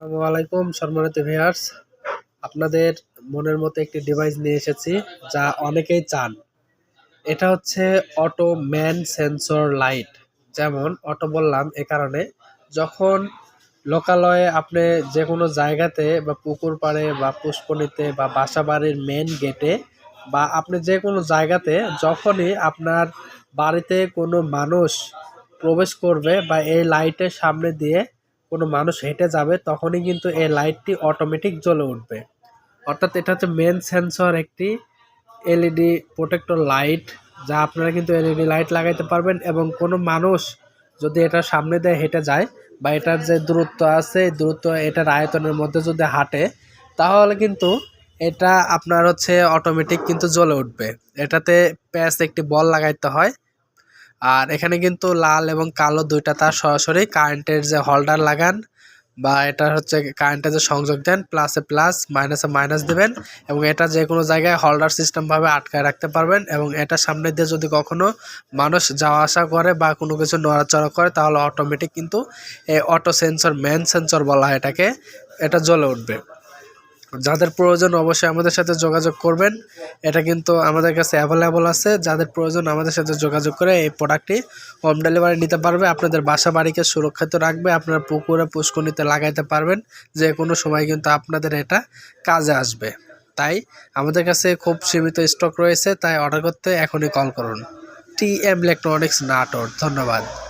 আসসালামু আলাইকুম, সম্মানিত আপনাদের মনের মতো একটি ডিভাইস নিয়ে এসেছি, যা অনেকেই চান। এটা হচ্ছে অটো ম্যান সেন্সর লাইট যেমন অটো বললাম এ কারণে, যখন লোকালয়ে আপনি যে কোনো জায়গাতে বা পুকুর পাড়ে বা পুষ্পনীতে বা বাসা বাড়ির মেন গেটে বা আপনি যে কোনো জায়গাতে যখনই আপনার বাড়িতে কোনো মানুষ প্রবেশ করবে বা এই লাইটের সামনে দিয়ে কোনো মানুষ হেঁটে যাবে, তখনই কিন্তু এই লাইটটি অটোমেটিক জ্বলে উঠবে। অর্থাৎ এটা হচ্ছে মেন সেন্সর একটি এলইডি প্রোটেক্টর লাইট যা আপনারা কিন্তু এলইডি লাইট লাগাইতে পারবেন এবং কোনো মানুষ যদি এটার সামনে দিয়ে হেঁটে যায় বা এটার যে দূরত্ব আছে দূরত্ব এটার আয়তনের মধ্যে যদি হাঁটে, তাহলে কিন্তু এটা আপনার হচ্ছে অটোমেটিক কিন্তু জ্বলে উঠবে। এটাতে প্যাচ একটি বল লাগাইতে হয়। আর এখানে কিন্তু লাল এবং কালো দুইটা তার সরাসরি কারেন্টের যে হোল্ডার লাগান বা এটা হচ্ছে কারেন্টের যে সংযোগ দেন প্লাসে প্লাস মাইনাসে মাইনাস দেবেন এবং এটা যে কোনো জায়গায় হোল্ডার সিস্টেমভাবে আটকায় রাখতে পারবেন এবং এটা সামনে দিয়ে যদি কখনো মানুষ যাওয়া আসা করে বা কোনো কিছু নড়াচড়া করে, তাহলে অটোমেটিক কিন্তু এই অটো সেন্সর ম্যান সেন্সর বলা হয় এটাকে, এটা জ্বলে উঠবে। যাদের প্রয়োজন অবশ্যই আমাদের সাথে যোগাযোগ করবেন। এটা কিন্তু আমাদের কাছে অ্যাভেলেবল আছে। যাদের প্রয়োজন আমাদের সাথে যোগাযোগ করে এই প্রোডাক্টটি হোম ডেলিভারি নিতে পারবে। আপনাদের বাসা বাড়িকে সুরক্ষিত রাখবে। আপনার পুকুরে পুষ্কনিতে লাগাইতে পারবেন। যে কোনো সময় কিন্তু আপনাদের এটা কাজে আসবে। তাই আমাদের কাছে খুব সীমিত স্টক রয়েছে। তাই অর্ডার করতে এখনই কল করুন। T M electronics Natore. ধন্যবাদ।